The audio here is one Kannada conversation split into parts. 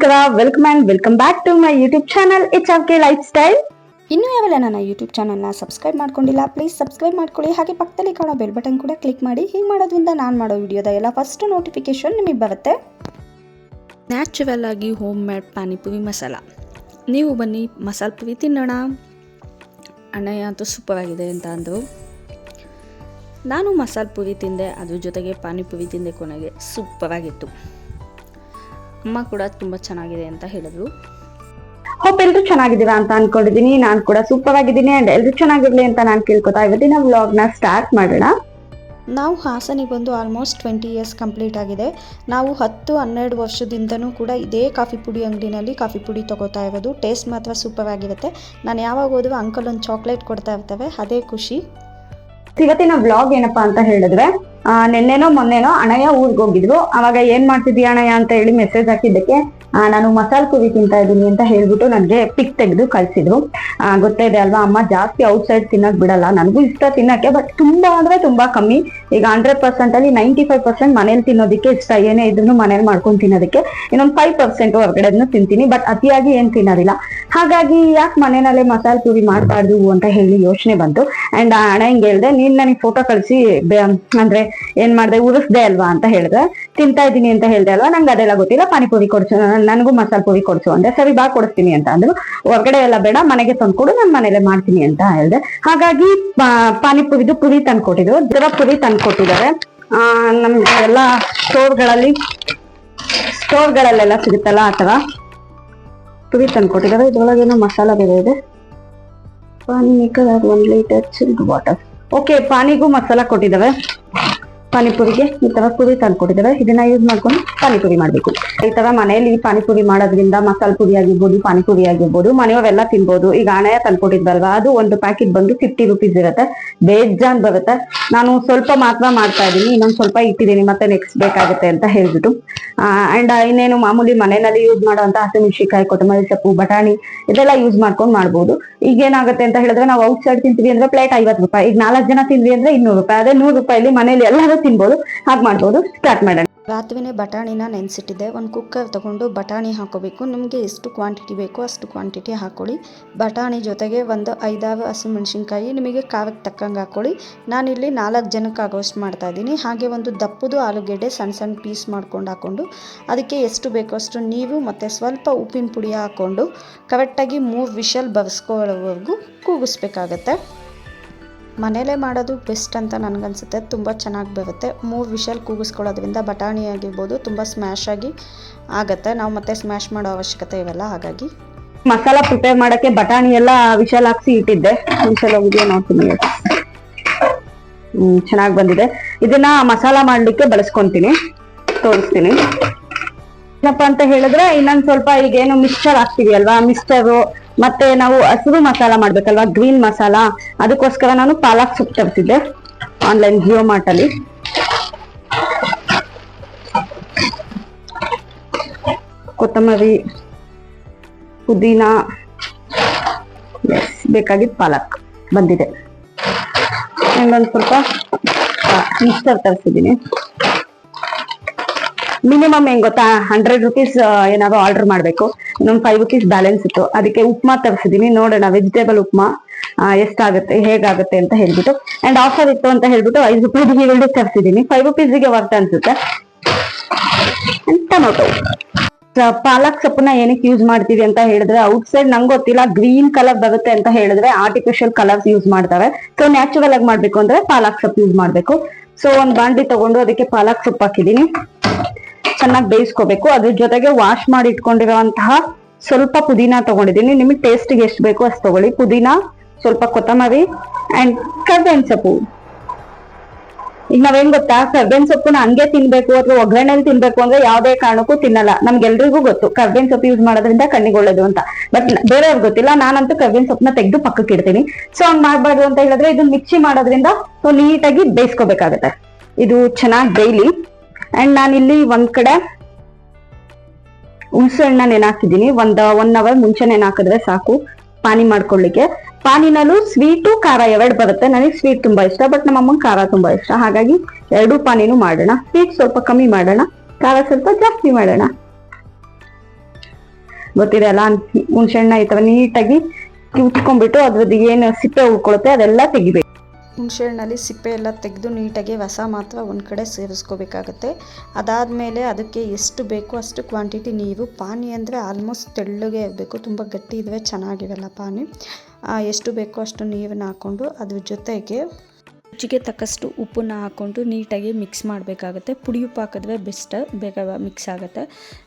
ನಮಸ್ಕಾರ welcome and welcome back to my YouTube channel it's of K lifestyle ಇನ್ನೂ ಯಾವೆಲ್ಲ ನನ್ನ ಯೂಟ್ಯೂಬ್ ಚಾನಲ್ನ ಸಬ್ಸ್ಕ್ರೈಬ್ ಮಾಡ್ಕೊಂಡಿಲ್ಲ ಪ್ಲೀಸ್ ಸಬ್ಸ್ಕ್ರೈಬ್ ಮಾಡ್ಕೊಳ್ಳಿ. ಹಾಗೆ ಪಕ್ಕದಲ್ಲಿ ಕಾಣೋ ಬೆಲ್ ಬಟನ್ ಕೂಡ ಕ್ಲಿಕ್ ಮಾಡಿ. ಹೀಗೆ ಮಾಡೋದ್ರಿಂದ ನಾನು ಮಾಡೋ ವಿಡಿಯೋದ ಎಲ್ಲ ಫಸ್ಟ್ ನೋಟಿಫಿಕೇಶನ್ ನಿಮಗೆ ಬರುತ್ತೆ. ನ್ಯಾಚುರಲ್ ಆಗಿ ಹೋಮ್ ಮೇಡ್ ಪಾನಿಪುರಿ ಮಸಾಲ. ನೀವು ಬನ್ನಿ ಮಸಾಲ ಪುರಿ ತಿನ್ನೋಣ. ಅಣ್ಣಯ್ಯ ಅಂತೂ ಸೂಪರ್ ಆಗಿದೆ ಅಂತ ಅಂದರು. ನಾನು ಮಸಾಲ ಪುರಿ ತಿಂದೆ ಅದ್ರ ಜೊತೆಗೆ ಪಾನಿಪುರಿ ತಿಂದೆ ಕೊನೆಗೆ. ಸೂಪರ್ ಆಗಿತ್ತು. ಅಮ್ಮ ಕೂಡ ತುಂಬ ಚೆನ್ನಾಗಿದೆ ಅಂತ ಹೇಳಿದ್ರು. ಹೋಪ್ ಎಲ್ರು ಚೆನ್ನಾಗಿದ್ದೀರಾ ಅಂತ ಅನ್ಕೊಂಡಿದೀನಿ ನಾನು ಕೂಡ ಸೂಪರ್ ಆಗಿದ್ದೀನಿ ಅಂಡ್ ಎಲ್ರು ಚೆನ್ನಾಗಿರ್ಲಿ ಅಂತ ನಾನು ಕೇಳ್ಕೊತಾ ಇವತ್ತಿನ ವ್ಲಾಗ್ನ ಸ್ಟಾರ್ಟ್ ಮಾಡೋಣ. ನಾವು ಹಾಸನಿಗೆ ಬಂದು ಆಲ್ಮೋಸ್ಟ್ ಟ್ವೆಂಟಿ ಇಯರ್ಸ್ ಕಂಪ್ಲೀಟ್ ಆಗಿದೆ. ನಾವು ಹತ್ತು ಹನ್ನೆರಡು ವರ್ಷದಿಂದನೂ ಕೂಡ ಇದೇ ಕಾಫಿ ಪುಡಿ ಅಂಗಡಿನಲ್ಲಿ ಕಾಫಿ ಪುಡಿ ತೊಗೋತಾ ಇರೋದು. ಟೇಸ್ಟ್ ಮಾತ್ರ ಸೂಪರ್ ಆಗಿರುತ್ತೆ. ನಾನು ಯಾವಾಗ ಹೋದ್ರು ಅಂಕಲ್ ಒಂದು ಚಾಕ್ಲೇಟ್ ಕೊಡ್ತಾ ಇರ್ತವೆ. ಅದೇ ಖುಷಿ. ಇವತ್ತಿನ ವ್ಲಾಗ್ ಏನಪ್ಪಾ ಅಂತ ಹೇಳಿದ್ರೆ ನೆನ್ನೆನೋ ಮೊನ್ನೆನೋ ಅಣಯ್ಯ ಊರಿಗೆ ಹೋಗಿದ್ರು ಅವಾಗ ಏನ್ ಮಾಡ್ತಿದ್ಯಾ ಅಣಯ್ಯ ಅಂತ ಹೇಳಿ ಮೆಸೇಜ್ ಹಾಕಿದ್ದಕ್ಕೆ ಆ, ನಾನು ಮಸಾಲೆ ಪುರಿ ತಿಂತಾ ಇದ್ದೀನಿ ಅಂತ ಹೇಳ್ಬಿಟ್ಟು ನನಗೆ ಪಿಕ್ ತೆಗೆದು ಕಳ್ಸಿದ್ರು. ಆ, ಗೊತ್ತೇ ಇದೆ ಅಲ್ವಾ ಅಮ್ಮ ಜಾಸ್ತಿ ಔಟ್ಸೈಡ್ ತಿನ್ನಕ್ ಬಿಡಲ್ಲ. ನನಗೂ ಇಷ್ಟ ತಿನ್ನಕ್ಕೆ ಬಟ್ ತುಂಬಾ ಅಂದ್ರೆ ತುಂಬಾ ಕಮ್ಮಿ. ಈಗ ಹಂಡ್ರೆಡ್ ಪರ್ಸೆಂಟ್ ಅಲ್ಲಿ ನೈಂಟಿ ಫೈವ್ ಪರ್ಸೆಂಟ್ ಮನೇಲಿ ತಿನ್ನೋದಕ್ಕೆ ಇಷ್ಟ. ಏನೇ ಇದ್ರು ಮನೇಲಿ ಮಾಡ್ಕೊಂಡು ತಿನ್ನೋದಕ್ಕೆ ಇನ್ನೊಂದು ಫೈವ್ ಪರ್ಸೆಂಟ್ ಹೊರಗಡೆ ತಿಂತೀನಿ ಬಟ್ ಅತಿಯಾಗಿ ಏನ್ ತಿನ್ನೋದಿಲ್ಲ. ಹಾಗಾಗಿ ಯಾಕೆ ಮನೆಯಲ್ಲೇ ಮಸಾಲೆ ಪೂರಿ ಮಾಡಬಾರ್ದು ಅಂತ ಹೇಳಿ ಯೋಚನೆ ಬಂತು. ಅಂಡ್ ಹಣ ಹಿಂಗೆ ಹೇಳ್ದೆ ನೀನ್ ನನಗೆ ಫೋಟೋ ಕಳಿಸಿ ಅಂದ್ರೆ ಏನ್ ಮಾಡ್ದೆ ಉರಿಸ್ದೆ ಅಲ್ವಾ? ಅಂತ ಹೇಳಿದ್ರೆ ತಿಂತಾ ಇದ್ದೀನಿ ಅಂತ ಹೇಳ್ದೆ ಅಲ್ವಾ? ನಂಗೆ ಅದೆಲ್ಲ ಗೊತ್ತಿಲ್ಲ. ಪಾನಿಪುರಿ ಕೊಡ್ಸು ನನಗೂ ಮಸಾಲೆ ಪುರಿ ಕೊಡ್ಸು ಅಂದೆ. ಸರಿ, ಬಾ ಕೊಡಿಸ್ತೀನಿ ಅಂತ ಅಂದ್ರು. ಹೊರಗಡೆ ಎಲ್ಲ ಬೇಡ, ಮನೆಗೆ ತಂದ್ಕೊಡು ನಾನು ಮನೇಲೆ ಮಾಡ್ತೀನಿ ಅಂತ ಹೇಳ್ದೆ. ಹಾಗಾಗಿ ಪಾನಿಪುರಿದು ಪುರಿ ತಂದು ಕೊಟ್ಟಿದ್ರು. ಇದರ ಪುರಿ ತಂದು ಕೊಟ್ಟಿದ್ದಾರೆ. ನಮ್ಗೆ ಎಲ್ಲ ಸ್ಟೋರ್ಗಳಲ್ಲಿ, ಸ್ಟೋರ್ಗಳಲ್ಲೆಲ್ಲ ಸಿಗುತ್ತಲ್ಲ ಆ ತರ ಪುರಿ ತಂದ್ಕೊಟ್ಟಿದ್ದಾರೆ ಇದ್ರೊಳಗೇನೋ ಮಸಾಲ ಬೇರೆ ಇದೆ. Pani maker one liter chilled water. Okay ಪಾನಿಗೂ masala ಕೊಟ್ಟಿದ್ದಾವೆ. ಪಾನಿಪುರಿಗೆ ಈ ತರ ಪುರಿ ತಂದ್ಕೊಟ್ಟಿದ್ದಾರೆ. ಇದನ್ನ ಯೂಸ್ ಮಾಡ್ಕೊಂಡು ಪಾನಿಪುರಿ ಮಾಡ್ಬೇಕು. ಈ ತರ ಮನೆಯಲ್ಲಿ ಪಾನಿಪುರಿ ಮಾಡೋದ್ರಿಂದ ಮಸಾಲ ಪುರಿ ಆಗಿರ್ಬೋದು, ಪಾನಿಪುರಿ ಆಗಿರ್ಬೋದು ಮನೆಯವರೆಲ್ಲ ತಿನ್ಬೋದು. ಈಗ ಹಣೆಯ ತಂದ್ಕೊಟ್ಟಿದ್ವಲ್ವಾ, ಅದು ಒಂದು ಪ್ಯಾಕೆಟ್ ಬಂದು ಫಿಫ್ಟಿ ರುಪೀಸ್ ಇರುತ್ತೆ. ಬೇಜಾನ್ ಬರುತ್ತೆ. ನಾನು ಸ್ವಲ್ಪ ಮಾತ್ರ ಮಾಡ್ತಾ ಇದ್ದೀನಿ, ಇನ್ನೊಂದು ಸ್ವಲ್ಪ ಇಟ್ಟಿದ್ದೀನಿ, ಮತ್ತೆ ನೆಕ್ಸ್ಟ್ ಬೇಕಾಗುತ್ತೆ ಅಂತ ಹೇಳ್ಬಿಟ್ಟು. ಅಂಡ್ ಇನ್ನೇನು ಮಾಮೂಲಿ ಮನೆಯಲ್ಲಿ ಯೂಸ್ ಮಾಡುವಂತ ಹಸಿಮೆಣಸಿಕಾಯಿ ಕೊತ್ತಂಬರಿ ಸೊಪ್ಪು, ಬಟಾಣಿ, ಇದೆಲ್ಲ ಯೂಸ್ ಮಾಡ್ಕೊಂಡು ಮಾಡ್ಬೋದು. ಈಗ ಏನಾಗುತ್ತೆ ಅಂತ ಹೇಳಿದ್ರೆ ನಾವು ಔಟ್ ಸೈಡ್ ತಿಂತೀವಿ ಅಂದ್ರೆ ಪ್ಲೇಟ್ ಐವತ್ತು ರೂಪಾಯಿ. ಈಗ ನಾಲ್ಕು ಜನ ತಿಂದ್ವಿ ಅಂದ್ರೆ ಇನ್ನೂರು ರೂಪಾಯಿ. ಅದೇ ನೂರು ರೂಪಾಯಿಲಿ ಮನೇಲಿ ಎಲ್ಲರೂ ತಿನ್ಬೋದು. ಹಾಗೆ ಮಾಡ್ಬೋದು. ಸ್ಟಾರ್ಟ್ ಮಾಡೋಣ. ರಾತ್ರಿನೇ ಬಟಾಣಿನ ನೆನೆಸಿಟ್ಟಿದ್ದೆ. ಒಂದು ಕುಕ್ಕರ್ ತೊಗೊಂಡು ಬಟಾಣಿ ಹಾಕೋಬೇಕು. ನಿಮಗೆ ಎಷ್ಟು ಕ್ವಾಂಟಿಟಿ ಬೇಕೋ ಅಷ್ಟು ಕ್ವಾಂಟಿಟಿ ಹಾಕ್ಕೊಳ್ಳಿ ಬಟಾಣಿ ಜೊತೆಗೆ ಒಂದು ಐದಾರು ಹಸಿಮೆಣಸಿನ್ಕಾಯಿ ನಿಮಗೆ ಖಾರಕ್ಕೆ ತಕ್ಕಂಗೆ ಹಾಕ್ಕೊಳ್ಳಿ ನಾನಿಲ್ಲಿ ನಾಲ್ಕು ಜನಕ್ಕೆ ಆಗೋಷ್ಟು ಮಾಡ್ತಾ ಇದ್ದೀನಿ. ಹಾಗೆ ಒಂದು ದಪ್ಪದು ಆಲೂಗೆಡ್ಡೆ ಸಣ್ಣ ಸಣ್ಣ ಪೀಸ್ ಮಾಡ್ಕೊಂಡು ಹಾಕ್ಕೊಂಡು ಅದಕ್ಕೆ ಎಷ್ಟು ಬೇಕೋ ಅಷ್ಟು ನೀವು ಮತ್ತು ಸ್ವಲ್ಪ ಉಪ್ಪಿನ ಪುಡಿ ಹಾಕ್ಕೊಂಡು ಕರೆಕ್ಟಾಗಿ ಮೂರು ವಿಷಲ್ ಬರೆಸ್ಕೊಳ್ಳೋವರೆಗೂ ಕೂಗಿಸ್ಬೇಕಾಗತ್ತೆ. ಮನೇಲೇ ಮಾಡೋದು ಬೆಸ್ಟ್ ಅಂತ ನನಗನ್ಸುತ್ತೆ. ತುಂಬ ಚೆನ್ನಾಗಿ ಬರುತ್ತೆ. ಮೂರು ವಿಷಲ್ ಕೂಗಿಸ್ಕೊಳ್ಳೋದ್ರಿಂದ ಬಟಾಣಿ ಆಗಿರ್ಬೋದು ತುಂಬ ಸ್ಮ್ಯಾಶ್ ಆಗಿ ಆಗುತ್ತೆ. ನಾವು ಮತ್ತೆ ಸ್ಮ್ಯಾಶ್ ಮಾಡೋ ಅವಶ್ಯಕತೆ ಇವೆಲ್ಲ ಹಾಗಾಗಿ. ಮಸಾಲ ಪ್ರಿಪೇರ್ ಮಾಡೋಕ್ಕೆ ಬಟಾಣಿ ಎಲ್ಲ ವಿಷಲ್ ಹಾಕ್ಸಿ ಇಟ್ಟಿದ್ದೆ. ವಿಷಲ್ ಹೋಗಿದ್ಯಾ ನೋಡ್ತೀನಿ ಚೆನ್ನಾಗಿ ಬಂದಿದೆ. ಇದನ್ನ ಮಸಾಲ ಮಾಡಲಿಕ್ಕೆ ಬಳಸ್ಕೊಂತೀನಿ. ತೋರಿಸ್ತೀನಿ. ಏನಪ್ಪ ಅಂತ ಹೇಳಿದ್ರೆ ಇನ್ನೊಂದ್ ಸ್ವಲ್ಪ ಈಗ ಏನು ಮಿಕ್ಸ್ಚರ್ ಹಾಕ್ತೀವಿ ಅಲ್ವಾ ಮಿಕ್ಸ್ಚರು ಮತ್ತೆ ನಾವು ಹಸಿರು ಮಸಾಲ ಮಾಡ್ಬೇಕಲ್ವಾ? ಗ್ರೀನ್ ಮಸಾಲ. ಅದಕ್ಕೋಸ್ಕರ ನಾನು ಪಾಲಕ್ ಸೊಪ್ಪು ತರ್ತಿದ್ದೆ ಆನ್ಲೈನ್ ಜಿಯೋ ಮಾರ್ಟ್ ಅಲ್ಲಿ. ಕೊತ್ತಂಬರಿ, ಪುದೀನ ಬೇಕಾಗಿದ್ದು ಪಾಲಕ್ ಬಂದಿದೆ. ಇನ್ನೊಂದು ಸ್ವಲ್ಪ ಮಿಕ್ಸರ್ ತರಿಸಿದ್ದೀನಿ. ಮಿನಿಮಮ್ ಹೆಂಗ್ ಗೊತ್ತಾ? ಹಂಡ್ರೆಡ್ ರುಪೀಸ್ ಏನಾದ್ರು ಆರ್ಡರ್ ಮಾಡ್ಬೇಕು. ನಮ್ ಫೈವ್ ರುಪೀಸ್ ಬ್ಯಾಲೆನ್ಸ್ ಇತ್ತು. ಅದಕ್ಕೆ ಉಪ್ಮಾ ತರ್ಸಿದೀನಿ. ನೋಡೋಣ ವೆಜಿಟೇಬಲ್ ಉಪ್ಮಾ ಎಷ್ಟಾಗುತ್ತೆ, ಹೇಗಾಗುತ್ತೆ ಅಂತ ಹೇಳ್ಬಿಟ್ಟು. ಅಂಡ್ ಆಫರ್ ಇತ್ತು ಅಂತ ಹೇಳ್ಬಿಟ್ಟು ಐದು ರೂಪಾಯಿ ಈರುಳ್ಳಿ ತರಿಸಿದೀನಿ. ಫೈವ್ ರುಪೀಸ್ಗೆ ವರ್ತ್ ಅನ್ಸುತ್ತೆ. ಟೊಮೊಟೊ ಪಾಲಕ್ ಸೊಪ್ಪನ್ನ ಏನಕ್ಕೆ ಯೂಸ್ ಮಾಡ್ತೀವಿ ಅಂತ ಹೇಳಿದ್ರೆ ಔಟ್ ಸೈಡ್ ನಂಗೆ ಗೊತ್ತಿಲ್ಲ ಗ್ರೀನ್ ಕಲರ್ ಬರುತ್ತೆ ಅಂತ ಹೇಳಿದ್ರೆ ಆರ್ಟಿಫಿಷಿಯಲ್ ಕಲರ್ಸ್ ಯೂಸ್ ಮಾಡ್ತಾರೆ. ಸೊ ನ್ಯಾಚುರಲ್ ಆಗಿ ಮಾಡ್ಬೇಕು ಅಂದ್ರೆ ಪಾಲಕ್ ಸೊಪ್ಪು ಯೂಸ್ ಮಾಡ್ಬೇಕು. ಸೊ ಒಂದ್ ಬಾಂಡಿ ತಗೊಂಡು ಅದಕ್ಕೆ ಪಾಲಕ್ ಸೊಪ್ಪು ಹಾಕಿದೀನಿ. ಚೆನ್ನಾಗಿ ಬೇಯಿಸ್ಕೋಬೇಕು. ಅದ್ರ ಜೊತೆಗೆ ವಾಶ್ ಮಾಡಿ ಇಟ್ಕೊಂಡಿರುವಂತಹ ಸ್ವಲ್ಪ ಪುದೀನ ತಗೊಂಡಿದ್ದೀನಿ. ನಿಮಗೆ ಟೇಸ್ಟ್ಗೆ ಎಷ್ಟು ಬೇಕೋ ಅಷ್ಟು ತಗೊಳ್ಳಿ. ಪುದೀನ, ಸ್ವಲ್ಪ ಕೊತ್ತಂಬರಿ ಅಂಡ್ ಕರ್ಬೇವಿನ ಸೊಪ್ಪು ಈಗ ನಾವೇನ್ ಗೊತ್ತಾ? ಕರ್ಬೇವಿನ ಸೊಪ್ಪುನ ಹಂಗೆ ತಿನ್ಬೇಕು ಅಥವಾ ಒಗ್ಗರಣೆಯಲ್ಲಿ ತಿನ್ಬೇಕು ಅಂದ್ರೆ ಯಾವ್ದೇ ಕಾರಣಕ್ಕೂ ತಿನ್ನಲ್ಲ. ನಮ್ಗೆಲ್ರಿಗೂ ಗೊತ್ತು. ಕರ್ಬೇವಿನ ಸೊಪ್ಪು ಯೂಸ್ ಮಾಡೋದ್ರಿಂದ ಕಣ್ಣಿಗೆ ಒಳ್ಳೇದು ಅಂತ. ಬಟ್ ಬೇರೆಯವ್ರಿಗೆ ಗೊತ್ತಿಲ್ಲ. ನಾನಂತೂ ಕರ್ಬೇವಿನ ಸೊಪ್ಪನ್ನ ತೆಗೆದು ಪಕ್ಕಕ್ಕೆ ಇಡ್ತೀನಿ. ಸೊ ಹಂಗ್ ಮಾಡ್ಬಾರ್ದು ಅಂತ ಹೇಳಿದ್ರೆ ಇದು ಮಿಕ್ಸಿ ಮಾಡೋದ್ರಿಂದ ನೀಟಾಗಿ ಬೇಯಿಸ್ಕೋಬೇಕಾಗತ್ತೆ. ಇದು ಚೆನ್ನಾಗಿ ಬೇಯ್ಲಿ. ಅಂಡ್ ಇಲ್ಲಿ ಒಂದ್ ಕಡೆ ಹುಣಸೆ ಹಣ್ಣ ನೆನಾಕಿದ್ದೀನಿ. ಒಂದ್ ಒನ್ ಅವರ್ ಮುಂಚೆ ನೆನಾಕಿದ್ರೆ ಸಾಕು ಪಾನಿ ಮಾಡ್ಕೊಳ್ಳಿಕ್ಕೆ. ಪಾನಿನಲ್ಲೂ ಸ್ವೀಟು ಖಾರ ಎರಡು ಬರುತ್ತೆ. ನನಗೆ ಸ್ವೀಟ್ ತುಂಬಾ ಇಷ್ಟ ಬಟ್ ನಮ್ಮ ಅಮ್ಮಂಗೆ ಖಾರ ತುಂಬಾ ಇಷ್ಟ. ಹಾಗಾಗಿ ಎರಡೂ ಪಾನಿನೂ ಮಾಡೋಣ. ಸ್ವೀಟ್ ಸ್ವಲ್ಪ ಕಮ್ಮಿ ಮಾಡೋಣ. ಖಾರ ಸ್ವಲ್ಪ ಜಾಸ್ತಿ ಮಾಡೋಣ. ಗೊತ್ತಿದೆ ಅಲ್ಲ? ಹುಣಸೆಹಣ್ಣ ಈ ತರ ನೀಟಾಗಿ ಉತ್ಕೊಂಡ್ಬಿಟ್ಟು ಅದ್ರದ್ದು ಏನು ಸಿಪ್ಪೆ ಉಳ್ಕೊಳುತ್ತೆ ಅದೆಲ್ಲ ತೆಗಿಬೇಕು. ಹುಣಸೆಹಣ್ಣಲ್ಲಿ ಸಿಪ್ಪೆ ಎಲ್ಲ ತೆಗೆದು ನೀಟಾಗಿ ರಸ ಮಾತ್ರ ಒಂದು ಕಡೆ ಸೇರಿಸ್ಕೋಬೇಕಾಗತ್ತೆ ಅದಾದಮೇಲೆ ಅದಕ್ಕೆ ಎಷ್ಟು ಬೇಕೋ ಅಷ್ಟು ಕ್ವಾಂಟಿಟಿ ನೀರು ಪಾನಿ ಅಂದರೆ ಆಲ್ಮೋಸ್ಟ್ ತೆಳ್ಳಗೆ ಇರಬೇಕು. ತುಂಬ ಗಟ್ಟಿ ಇದ್ದರೆ ಚೆನ್ನಾಗಿರಲ್ಲ ಪಾನಿ. ಎಷ್ಟು ಬೇಕೋ ಅಷ್ಟು ನೀರನ್ನ ಹಾಕ್ಕೊಂಡು ಅದ್ರ ಜೊತೆಗೆ ರುಚಿಗೆ ತಕ್ಕಷ್ಟು ಉಪ್ಪನ್ನ ಹಾಕ್ಕೊಂಡು ನೀಟಾಗಿ ಮಿಕ್ಸ್ ಮಾಡಬೇಕಾಗುತ್ತೆ. ಪುಡಿ ಉಪ್ಪು ಹಾಕಿದ್ರೆ ಬೆಸ್ಟ್, ಬೇಗ ಮಿಕ್ಸ್ ಆಗುತ್ತೆ.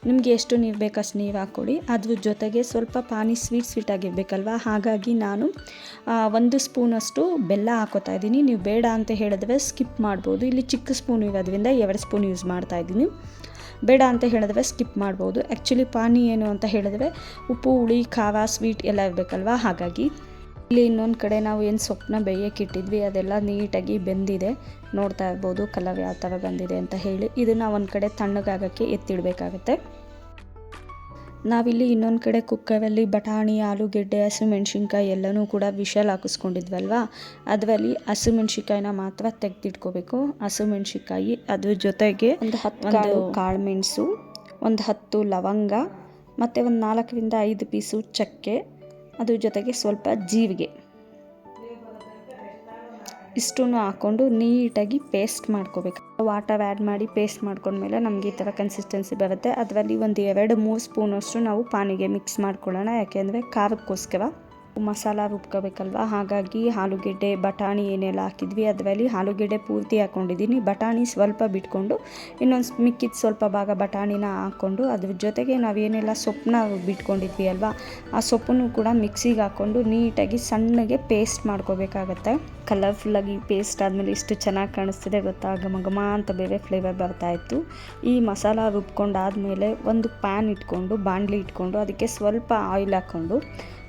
ನಿಮಗೆ ಎಷ್ಟು ನೀರು ಬೇಕಷ್ಟು ನೀರು ಹಾಕ್ಕೊಡಿ. ಅದ್ರ ಜೊತೆಗೆ ಸ್ವಲ್ಪ ಪಾನಿ ಸ್ವೀಟ್ ಸ್ವೀಟ್ ಆಗಿರಬೇಕಲ್ವ? ಹಾಗಾಗಿ ನಾನು ಒಂದು ಸ್ಪೂನಷ್ಟು ಬೆಲ್ಲ ಹಾಕೋತಾ ಇದ್ದೀನಿ. ನೀವು ಬೇಡ ಅಂತ ಹೇಳಿದ್ರೆ ಸ್ಕಿಪ್ ಮಾಡ್ಬೋದು. ಇಲ್ಲಿ ಚಿಕ್ಕ ಸ್ಪೂನ್ ಇರೋದ್ರಿಂದ ಎರಡು ಸ್ಪೂನ್ ಯೂಸ್ ಮಾಡ್ತಾ ಇದ್ದೀನಿ. ಬೇಡ ಅಂತ ಹೇಳಿದ್ರೆ ಸ್ಕಿಪ್ ಮಾಡ್ಬೋದು. ಆ್ಯಕ್ಚುಲಿ ಪಾನಿ ಏನು ಅಂತ ಹೇಳಿದ್ರೆ ಉಪ್ಪು, ಹುಳಿ, ಖಾರ, ಸ್ವೀಟ್ ಎಲ್ಲ ಇರಬೇಕಲ್ವ? ಹಾಗಾಗಿ ಇಲ್ಲಿ ಇನ್ನೊಂದು ಕಡೆ ನಾವು ಏನು ಸೊಪ್ಪನ್ನ ಬೇಯಕ್ಕೆ ಇಟ್ಟಿದ್ವಿ ಅದೆಲ್ಲ ನೀಟಾಗಿ ಬೆಂದಿದೆ. ನೋಡ್ತಾ ಇರ್ಬೋದು ಕಲರ್ ಯಾವ ಥರ ಬಂದಿದೆ ಅಂತ ಹೇಳಿ. ಇದನ್ನು ಒಂದು ಕಡೆ ತಣ್ಣಗಾಗಕ್ಕೆ ಎತ್ತಿಡಬೇಕಾಗತ್ತೆ. ನಾವಿಲ್ಲಿ ಇನ್ನೊಂದು ಕಡೆ ಕುಕ್ಕರಲ್ಲಿ ಬಟಾಣಿ ಆಲೂಗೆಡ್ಡೆ ಹಸಿಮೆಣ್ಸಿನ್ಕಾಯಿ ಎಲ್ಲನೂ ಕೂಡ ವಿಷಲ್ ಹಾಕಿಸ್ಕೊಂಡಿದ್ವಲ್ವಾ? ಅದರಲ್ಲಿ ಹಸಿಮೆಣ್ಸಿನ್ಕಾಯಿನ ಮಾತ್ರ ತೆಗೆದಿಟ್ಕೋಬೇಕು. ಹಸಿಮೆಣ್ಸಿನ್ಕಾಯಿ ಅದ್ರ ಜೊತೆಗೆ ಒಂದು ಹತ್ತು ಕಾಳು. ಕಾಳುಮೆಣಸು ಒಂದು ಹತ್ತು ಲವಂಗ ಮತ್ತು ಒಂದು ನಾಲ್ಕರಿಂದ ಐದು ಪೀಸು ಚಕ್ಕೆ ಅದ್ರ ಜೊತೆಗೆ ಸ್ವಲ್ಪ ಜೀರಿಗೆ. ಇಷ್ಟನ್ನು ಹಾಕ್ಕೊಂಡು ನೀಟಾಗಿ ಪೇಸ್ಟ್ ಮಾಡ್ಕೋಬೇಕು. ವಾಟರ್ ಆ್ಯಡ್ ಮಾಡಿ ಪೇಸ್ಟ್ ಮಾಡ್ಕೊಂಡ್ಮೇಲೆ ನಮಗೆ ಈ ಥರ ಕನ್ಸಿಸ್ಟೆನ್ಸಿ ಬರುತ್ತೆ. ಅದರಲ್ಲಿ ಒಂದು ಎರಡು ಮೂರು ಸ್ಪೂನಷ್ಟು ನಾವು ಪಾನಿಗೆ ಮಿಕ್ಸ್ ಮಾಡ್ಕೊಳ್ಳೋಣ. ಯಾಕೆಂದರೆ ಖಾರಕ್ಕೋಸ್ಕರ. ಮಸಾಲ ರುಬ್ಕೋಬೇಕಲ್ವ? ಹಾಗಾಗಿ ಆಲೂಗೆಡ್ಡೆ, ಬಟಾಣಿ ಏನೆಲ್ಲ ಹಾಕಿದ್ವಿ, ಅದರಲ್ಲಿ ಆಲೂಗೆಡ್ಡೆ ಪೂರ್ತಿ ಹಾಕ್ಕೊಂಡಿದ್ದೀನಿ ಬಟಾಣಿ ಸ್ವಲ್ಪ ಬಿಟ್ಕೊಂಡು, ಇನ್ನೊಂದು ಮಿಕ್ಕಿದ ಸ್ವಲ್ಪ ಭಾಗ ಬಟಾಣಿನ ಹಾಕ್ಕೊಂಡು, ಅದ್ರ ಜೊತೆಗೆ ನಾವೇನೆಲ್ಲ ಸೊಪ್ಪನ್ನ ಬಿಟ್ಕೊಂಡಿದ್ವಿ ಅಲ್ವಾ, ಆ ಸೊಪ್ಪನ್ನು ಕೂಡ ಮಿಕ್ಸಿಗೆ ಹಾಕ್ಕೊಂಡು ನೀಟಾಗಿ ಸಣ್ಣಗೆ ಪೇಸ್ಟ್ ಮಾಡ್ಕೋಬೇಕಾಗತ್ತೆ. ಕಲರ್ಫುಲ್ಲಾಗಿ ಪೇಸ್ಟ್ ಆದಮೇಲೆ ಎಷ್ಟು ಚೆನ್ನಾಗಿ ಕಾಣಿಸ್ತಿದೆ ಗೊತ್ತಾ? ಘಮ ಘಮ ಅಂತ ಬೇರೆ ಫ್ಲೇವರ್ ಬರ್ತಾ ಇತ್ತು. ಈ ಮಸಾಲ ರುಬ್ಕೊಂಡಾದ್ಮೇಲೆ ಒಂದು ಪ್ಯಾನ್ ಇಟ್ಕೊಂಡು, ಬಾಣಲಿ ಇಟ್ಕೊಂಡು, ಅದಕ್ಕೆ ಸ್ವಲ್ಪ ಆಯಿಲ್ ಹಾಕ್ಕೊಂಡು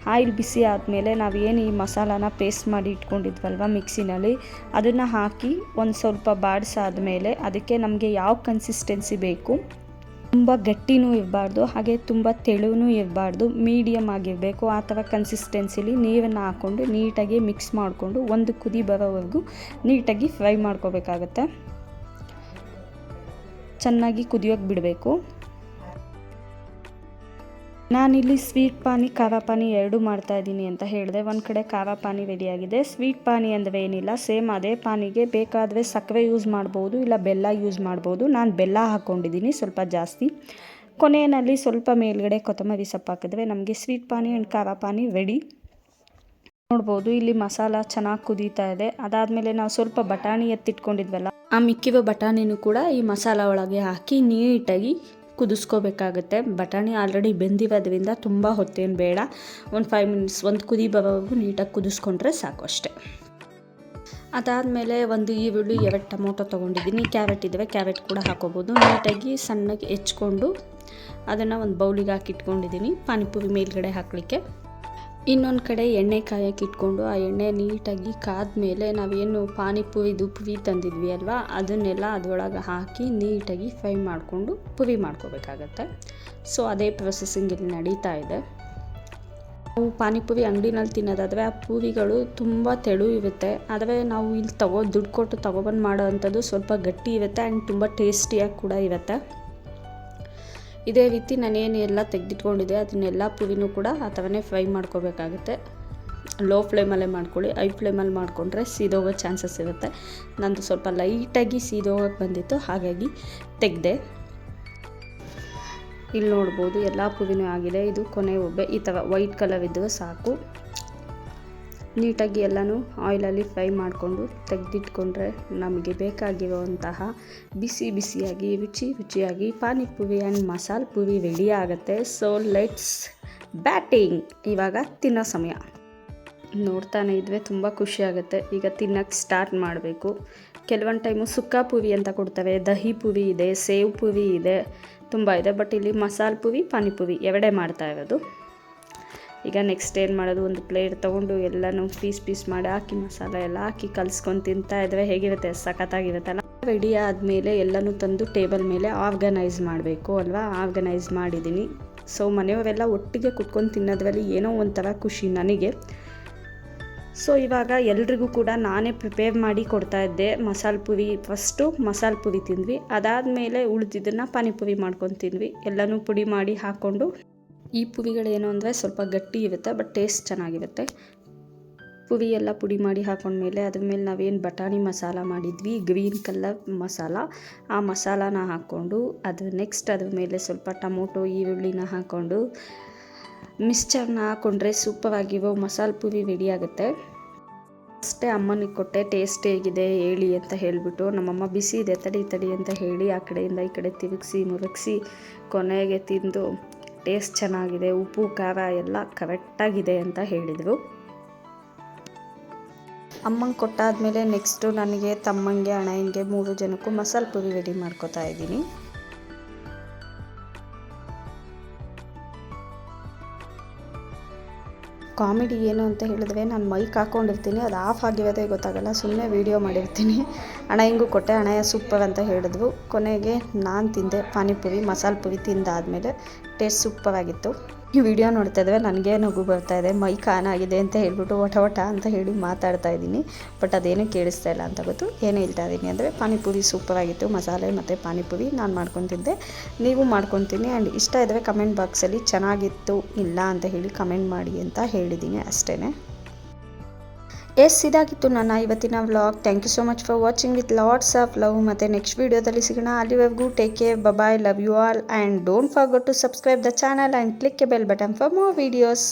ಆಯಿಲ್ ಬಿಸಿ ಆದಮೇಲೆ ನಾವೇನು ಈ ಮಸಾಲಾನ ಪೇಸ್ಟ್ ಮಾಡಿ ಇಟ್ಕೊಂಡಿದ್ವಲ್ವ ಮಿಕ್ಸಿನಲ್ಲಿ, ಅದನ್ನು ಹಾಕಿ ಒಂದು ಸ್ವಲ್ಪ ಬಾಡಿಸಾದ್ಮೇಲೆ ಅದಕ್ಕೆ ನಮಗೆ ಯಾವ ಕನ್ಸಿಸ್ಟೆನ್ಸಿ ಬೇಕು, ತುಂಬ ಗಟ್ಟಿನೂ ಇರಬಾರ್ದು, ಹಾಗೆ ತುಂಬ ತೆಳುವೂ ಇರಬಾರ್ದು ಮೀಡಿಯಮ್ ಆಗಿರಬೇಕು, ಆ ಥರ ಕನ್ಸಿಸ್ಟೆನ್ಸಿಲಿ ನೀರನ್ನು ಹಾಕ್ಕೊಂಡು ನೀಟಾಗಿ ಮಿಕ್ಸ್ ಮಾಡಿಕೊಂಡು ಒಂದು ಕುದಿ ಬರೋವರೆಗೂ ನೀಟಾಗಿ ಫ್ರೈ ಮಾಡ್ಕೋಬೇಕಾಗತ್ತೆ. ಚೆನ್ನಾಗಿ ಕುದಿಯೋಕೆ ಬಿಡಬೇಕು. ನಾನಿಲ್ಲಿ ಸ್ವೀಟ್ ಪಾನಿ, ಖಾರ ಪಾನಿ ಎರಡು ಮಾಡ್ತಾ ಇದ್ದೀನಿ ಅಂತ ಹೇಳಿದೆ. ಒಂದು ಕಡೆ ಖಾರ ಪಾನಿ ರೆಡಿಯಾಗಿದೆ. ಸ್ವೀಟ್ ಪಾನಿ ಅಂದರೆ ಏನಿಲ್ಲ, ಸೇಮ್ ಅದೇ ಪಾನಿಗೆ ಬೇಕಾದರೆ ಸಕ್ಕರೆ ಯೂಸ್ ಮಾಡ್ಬೋದು ಇಲ್ಲ ಬೆಲ್ಲ ಯೂಸ್ ಮಾಡ್ಬೋದು. ನಾನು ಬೆಲ್ಲ ಹಾಕ್ಕೊಂಡಿದ್ದೀನಿ ಸ್ವಲ್ಪ ಜಾಸ್ತಿ. ಕೊನೆಯಲ್ಲಿ ಸ್ವಲ್ಪ ಮೇಲ್ಗಡೆ ಕೊತ್ತಂಬರಿ ಸೊಪ್ಪು ಹಾಕಿದ್ರೆ ನಮಗೆ ಸ್ವೀಟ್ ಪಾನಿ ಆ್ಯಂಡ್ ಖಾರ ಪಾನಿ ರೆಡಿ. ನೋಡ್ಬೋದು, ಇಲ್ಲಿ ಮಸಾಲ ಚೆನ್ನಾಗಿ ಕುದೀತಾ ಇದೆ. ಅದಾದಮೇಲೆ ನಾವು ಸ್ವಲ್ಪ ಬಟಾಣಿ ಎತ್ತಿಟ್ಕೊಂಡಿದ್ವಲ್ಲ, ಆ ಮಿಕ್ಕಿರೋ ಬಟಾಣಿನೂ ಕೂಡ ಈ ಮಸಾಲ ಒಳಗೆ ಹಾಕಿ ನೀಟಾಗಿ ಕುದಿಸ್ಕೋಬೇಕಾಗುತ್ತೆ. ಬಟಾಣಿ ಆಲ್ರೆಡಿ ಬೆಂದಿರೋದ್ರಿಂದ ತುಂಬ ಹೊತ್ತೇನು ಬೇಡ. ಒಂದು ಫೈವ್ ಮಿನಿಟ್ಸ್ ಒಂದು ಕುದಿ ಬರೋವರೆಗೂ ನೀಟಾಗಿ ಕುದಿಸ್ಕೊಂಡ್ರೆ ಸಾಕು ಅಷ್ಟೇ. ಅದಾದಮೇಲೆ ಒಂದು ಈರುಳ್ಳಿ, ಎರಡು ಟೊಮೊಟೊ ತೊಗೊಂಡಿದ್ದೀನಿ. ಕ್ಯಾರೆಟ್ ಇದ್ದಾವೆ ಕ್ಯಾರೆಟ್ ಕೂಡ ಹಾಕೋಬೋದು. ನೀಟಾಗಿ ಸಣ್ಣಗೆ ಹೆಚ್ಕೊಂಡು ಅದನ್ನು ಒಂದು ಬೌಲಿಗೆ ಹಾಕಿ ಇಟ್ಕೊಂಡಿದ್ದೀನಿ ಪಾನಿಪುರಿ ಮೇಲ್ಗಡೆ ಹಾಕಲಿಕ್ಕೆ. ಇನ್ನೊಂದು ಕಡೆ ಎಣ್ಣೆ ಕಾಯಕ್ಕೆ ಇಟ್ಕೊಂಡು ಆ ಎಣ್ಣೆ ನೀಟಾಗಿ ಕಾದ್ಮೇಲೆ ನಾವೇನು ಪಾನಿಪುರಿದು ಪುರಿ ತಂದಿದ್ವಿ ಅಲ್ವಾ? ಅದನ್ನೆಲ್ಲ ಅದರೊಳಗೆ ಹಾಕಿ ನೀಟಾಗಿ ಫ್ರೈ ಮಾಡಿಕೊಂಡು ಪುರಿ ಮಾಡ್ಕೋಬೇಕಾಗತ್ತೆ. ಸೊ ಅದೇ ಪ್ರೊಸೆಸಿಂಗ್ ಇಲ್ಲಿ ನಡೀತಾ ಇದೆ. ನಾವು ಪಾನಿಪುರಿ ಅಂಗಡಿನಲ್ಲಿ ತಿನ್ನೋದಾದರೆ ಆ ಪೂರಿಗಳು ತುಂಬ ತೆಳು ಇರುತ್ತೆ. ಆದರೆ ನಾವು ಇಲ್ಲಿ ತಗೋ, ದುಡ್ಡು ಕೊಟ್ಟು ತಗೊಬಂದು ಮಾಡೋ ಅಂಥದ್ದು ಸ್ವಲ್ಪ ಗಟ್ಟಿ ಇರುತ್ತೆ ಆ್ಯಂಡ್ ತುಂಬ ಟೇಸ್ಟಿಯಾಗಿ ಕೂಡ ಇರುತ್ತೆ. ಇದೇ ರೀತಿ ನಾನೇನು ಎಲ್ಲ ತೆಗೆದಿಟ್ಕೊಂಡಿದ್ದೆ, ಅದನ್ನೆಲ್ಲ ಪುರಿನೂ ಕೂಡ ಆ ಥರನೇ ಫ್ರೈ ಮಾಡ್ಕೋಬೇಕಾಗುತ್ತೆ. ಲೋ ಫ್ಲೇಮಲ್ಲೇ ಮಾಡ್ಕೊಳ್ಳಿ. ಐ ಫ್ಲೇಮಲ್ಲಿ ಮಾಡಿಕೊಂಡ್ರೆ ಸೀದೋಗೋ ಚಾನ್ಸಸ್ ಇರುತ್ತೆ. ನಂದು ಸ್ವಲ್ಪ ಲೈಟಾಗಿ ಸೀದೋಗಕ್ಕೆ ಬಂದಿತ್ತು, ಹಾಗಾಗಿ ತೆಗೆದೆ. ಇಲ್ಲಿ ನೋಡ್ಬೋದು, ಎಲ್ಲ ಪುರಿನೂ ಆಗಿದೆ. ಇದು ಕೊನೆ ಒಬ್ಬೆ. ಈ ಥರ ವೈಟ್ ಕಲರ್ ಇದ್ದರೆ ಸಾಕು. ನೀಟಾಗಿ ಎಲ್ಲನೂ ಆಯಿಲಲ್ಲಿ ಫ್ರೈ ಮಾಡಿಕೊಂಡು ತೆಗೆದಿಟ್ಕೊಂಡ್ರೆ ನಮಗೆ ಬೇಕಾಗಿರುವಂತಹ ಬಿಸಿ ಬಿಸಿಯಾಗಿ, ರುಚಿ ರುಚಿಯಾಗಿ ಪಾನಿಪುರಿ ಆ್ಯಂಡ್ ಮಸಾಲ ಪುರಿ ರೆಡಿ ಆಗುತ್ತೆ. ಸೊ ಲೆಟ್ಸ್ ಬ್ಯಾಟಿಂಗ್ ಇವಾಗ ತಿನ್ನೋ ಸಮಯ. ನೋಡ್ತಾನೆ ಇದ್ದರೆ ತುಂಬ ಖುಷಿಯಾಗುತ್ತೆ ಈಗ ತಿನ್ನೋಕ್ಕೆ ಸ್ಟಾರ್ಟ್ ಮಾಡಬೇಕು. ಕೆಲವೊಂದು ಟೈಮು ಸುಕ್ಕ ಪುರಿ ಅಂತ ಕೊಡ್ತವೆ. ದಹಿ ಪುರಿ ಇದೆ, ಸೇವ್ ಪುರಿ ಇದೆ, ತುಂಬ ಇದೆ. ಬಟ್ ಇಲ್ಲಿ ಮಸಾಲ ಪುರಿ, ಪಾನಿಪುರಿ ಎರಡೇ ಮಾಡ್ತಾ ಇರೋದು. ಈಗ ನೆಕ್ಸ್ಟ್ ಏನು ಮಾಡೋದು? ಒಂದು ಪ್ಲೇಟ್ ತೊಗೊಂಡು ಎಲ್ಲನೂ ಪೀಸ್ ಪೀಸ್ ಮಾಡಿ ಹಾಕಿ, ಮಸಾಲೆ ಎಲ್ಲ ಹಾಕಿ ಕಲ್ಸ್ಕೊಂಡು ತಿಂತಾ ಇದ್ರೆ ಹೇಗಿರುತ್ತೆ? ಸಖತ್ತಾಗಿರುತ್ತಲ್ಲ? ರೆಡಿ ಆದಮೇಲೆ ಎಲ್ಲನೂ ತಂದು ಟೇಬಲ್ ಮೇಲೆ ಆರ್ಗನೈಸ್ ಮಾಡಬೇಕು ಅಲ್ವಾ? ಆರ್ಗನೈಸ್ ಮಾಡಿದ್ದೀನಿ ಸೊ ಮನೆಯವರೆಲ್ಲ ಒಟ್ಟಿಗೆ ಕುತ್ಕೊಂಡು ತಿನ್ನೋದ್ರಲ್ಲಿ ಏನೋ ಒಂಥರ ಖುಷಿ ನನಗೆ. ಸೊ ಇವಾಗ ಎಲ್ರಿಗೂ ಕೂಡ ನಾನೇ ಪ್ರಿಪೇರ್ ಮಾಡಿ ಕೊಡ್ತಾ ಇದ್ದೆ. ಮಸಾಲೆ ಪುರಿ ಫಸ್ಟು ಮಸಾಲೆ ಪುರಿ ತಿಂದ್ವಿ. ಅದಾದಮೇಲೆ ಉಳಿದಿದ್ದನ್ನು ಪಾನಿಪುರಿ ಮಾಡ್ಕೊಂಡು ತಿಂದ್ವಿ. ಎಲ್ಲನೂ ಪುಡಿ ಮಾಡಿ ಹಾಕ್ಕೊಂಡು ಈ ಪುವಿಗಳೇನು ಅಂದರೆ ಸ್ವಲ್ಪ ಗಟ್ಟಿ ಇರುತ್ತೆ ಬಟ್ ಟೇಸ್ಟ್ ಚೆನ್ನಾಗಿರುತ್ತೆ. ಪುವಿ ಎಲ್ಲ ಪುಡಿ ಮಾಡಿ ಹಾಕೊಂಡ್ಮೇಲೆ ಅದ್ರ ಮೇಲೆ ನಾವೇನು ಬಟಾಣಿ ಮಸಾಲ ಮಾಡಿದ್ವಿ ಗ್ರೀನ್ ಕಲರ್ ಮಸಾಲ. ಆ ಮಸಾಲಾನ ಹಾಕ್ಕೊಂಡು ಅದು ನೆಕ್ಸ್ಟ್ ಅದ್ರ ಮೇಲೆ ಸ್ವಲ್ಪ ಟೊಮೊಟೊ, ಈರುಳ್ಳಿನ ಹಾಕ್ಕೊಂಡು ಮಿಕ್ಸ್ಚರ್ನ ಹಾಕ್ಕೊಂಡ್ರೆ ಸೂಪರಾಗಿರೋ ಮಸಾಲೆ ಪುರಿ ರೆಡಿ ಆಗುತ್ತೆ. ಅಷ್ಟೇ ಅಮ್ಮನಿಗೆ ಕೊಟ್ಟೆ ಟೇಸ್ಟ್ ಹೇಗಿದೆ, ಹೇಳಿ ಅಂತ ಹೇಳಿಬಿಟ್ಟು ನಮ್ಮಮ್ಮ ಬಿಸಿ ಇದೆ, ತಡಿ ತಡಿ ಅಂತ ಹೇಳಿ ಆ ಕಡೆಯಿಂದ ಈ ಕಡೆ ತಿರುಗಿಸಿ, ಮುರುಗಿಸಿ ಕೊನೆಗೆ ತಿಂದು ಟೇಸ್ಟ್ ಚೆನ್ನಾಗಿದೆ, ಉಪ್ಪು, ಖಾರ ಎಲ್ಲ ಕರೆಕ್ಟಾಗಿದೆ ಅಂತ ಹೇಳಿದರು. ಅಮ್ಮಂಗೆ ಕೊಟ್ಟಾದಮೇಲೆ ನೆಕ್ಸ್ಟು ನನಗೆ ತಮ್ಮಂಗೆ, ಅಣ್ಣಂಗೆ ಮೂರು ಜನಕ್ಕೂ ಮಸಾಲೆ ಪುರಿ ರೆಡಿ ಮಾಡ್ಕೋತಾ ಇದ್ದೀನಿ. ಕಾಮಿಡಿ ಏನು ಅಂತ ಹೇಳಿದ್ರೆ ನಾನು ಮೈಕ್ ಹಾಕ್ಕೊಂಡಿರ್ತೀನಿ ಅದು ಆಫ್ ಆಗಿರೋದೇ ಗೊತ್ತಾಗಲ್ಲ ಸುಮ್ಮನೆ ವೀಡಿಯೋ ಮಾಡಿರ್ತೀನಿ. ಅಣ್ಣಯ್ಯಂಗೂ ಕೊಟ್ಟೆ, ಅಣ್ಣಯ್ಯ ಸೂಪರ್ ಅಂತ ಹೇಳಿದ್ರು. ಕೊನೆಗೆ ನಾನು ತಿಂದೆ ಪಾನಿಪುರಿ, ಮಸಾಲೆ ಪುರಿ ತಿಂದಾದಮೇಲೆ ಟೇಸ್ಟ್ ಸೂಪರಾಗಿತ್ತು. ಈ ವಿಡಿಯೋ ನೋಡ್ತಾ ಇದ್ದರೆ ನನಗೆ ನಗು ಬರ್ತಾ ಇದೆ, ಮೈ ಕಾನ್ ಆಗಿದೆ ಅಂತ ಹೇಳ್ಬಿಟ್ಟು ಒಟ ಒಟ ಅಂತ ಹೇಳಿ ಮಾತಾಡ್ತಾ ಇದ್ದೀನಿ. ಬಟ್ ಅದೇನು ಕೇಳಿಸ್ತಾ ಇಲ್ಲ ಅಂತ ಗೊತ್ತು. ಏನು ಹೇಳ್ತಾ ಇದ್ದೀನಿ ಅಂದರೆ ಪಾನಿಪುರಿ ಸೂಪರಾಗಿತ್ತು, ಮಸಾಲೆ ಮತ್ತು ಪಾನಿಪುರಿ ನಾನು ಮಾಡ್ಕೊತಿದ್ದೆ. ನೀವು ಮಾಡ್ಕೊತೀನಿ ಆ್ಯಂಡ್ ಇಷ್ಟ ಇದ್ದರೆ ಕಮೆಂಟ್ ಬಾಕ್ಸಲ್ಲಿ ಚೆನ್ನಾಗಿತ್ತು, ಇಲ್ಲ ಅಂತ ಹೇಳಿ ಕಮೆಂಟ್ ಮಾಡಿ ಅಂತ ಹೇಳಿದ್ದೀನಿ ಅಷ್ಟೇ ಎಸ್, ಇದಾಗಿತ್ತು ನನ್ನ ಇವತ್ತಿನ vlog. Thank you so much for watching with lots of love ಮತ್ತು ನೆಕ್ಸ್ಟ್ ವೀಡಿಯೋದಲ್ಲಿ ಸಿಗೋಣ. ಅಲ್ಲಿವರೆಗೂ take care bye bye love you all and don't forget to subscribe the channel and click a bell button for more videos